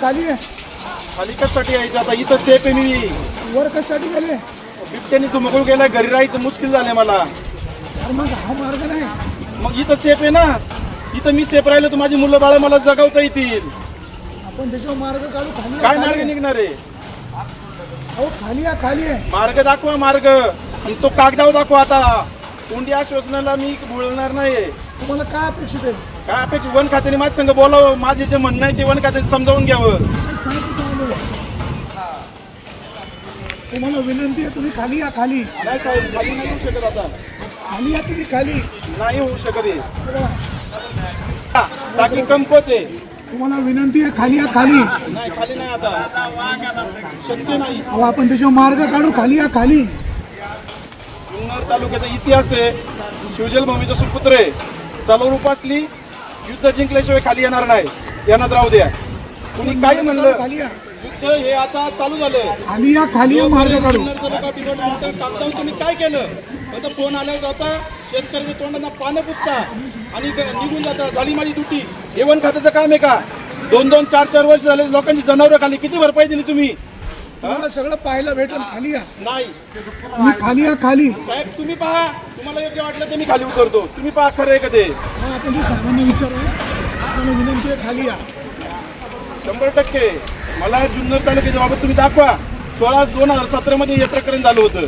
खाली आहे. खाली कशासाठी यायचं? आता इथं सेफ आहे मी. वर कशासाठी गेले? बिबट्याने धुमकूळ केलाय घरी राहायचं मुश्किल झालंय मला. अरे मग हा मार्ग नाही. मग इथं सेफ आहे ना? इथं मी सेफ राहिलो तर माझी मुलं बाळ मला जगवता येतील. आपण त्याच्यावर मार्ग काढू खाली आहे, काय खाली मार्ग आहे. निघणार आहे? अहो खाली आहे खाली आहे. मार्ग दाखवा मार्ग. आणि तो कागदावर दाखवा आता. तोंडी आश्वासनाला मी बोलणार नाही तुम्हाला काय अपेक्षित आहे? काय अपेक्षा वन खात्याने माझ्या संघ बोलावं माझे जे म्हणणं आहे ते वन खात्याने समजावून घ्यावं? तुम्हाला विनंती आहे तुम्ही खाली या खाली. नाही साहेब खाली नाही होऊ शकत आता. खाली या तुम्ही खाली. नाही होऊ शकत हे. हे बघा, हा, टाकी कमपत आहे. तुम्हाला विनंती आहे खाली या खाली. नाही खाली नाही आता. शक्य नाही. अहो आपण त्याच्यावर मार्ग काढू खाली या खाली. जुन्नर तालुक्याचा इतिहास आहे. शिवजल भूमीचा सुपुत्र आहे. तलवार उपासली युद्ध जिंकल्याशिवाय खाली येणार नाही. यांना राहू द्या. कुणी काही म्हणलं खाली या. युद्ध हे आता चालू झालं खाली या खाली मार्ग काढू जुन्नर तालुका बिघडला होता, कागदावर तुम्ही काय केलं? आता फोन आल्यावर जाता शेतकऱ्याच्या तोंडांना पानं पुसता आणि ग- निघून जाता. झाली माझी दुटी वन खात्याचं काम आहे का? दोन दोन चार चार वर्ष झाले लोकांची जनावरं खाली. किती भरपाई दिली तुम्ही? तुम्हाला सगळं पाहायला भेटेल खाली या. नाही. तुम्ही खाली या खाली. साहेब तुम्ही पहा. तुम्हाला योग्य वाटलं तर मी खाली उतरतो. तुम्ही पहा खरं आहे का ते? हा आपण ते सामान्य विचार आहे. आपल्याला विनंती आहे खाली या. शंभर टक्के. मला जुन्नर तालुक्याच्या बाबत तुम्ही दाखवा. सोळा दोन हजार सतरा मध्ये हे प्रकरण झालं होतं.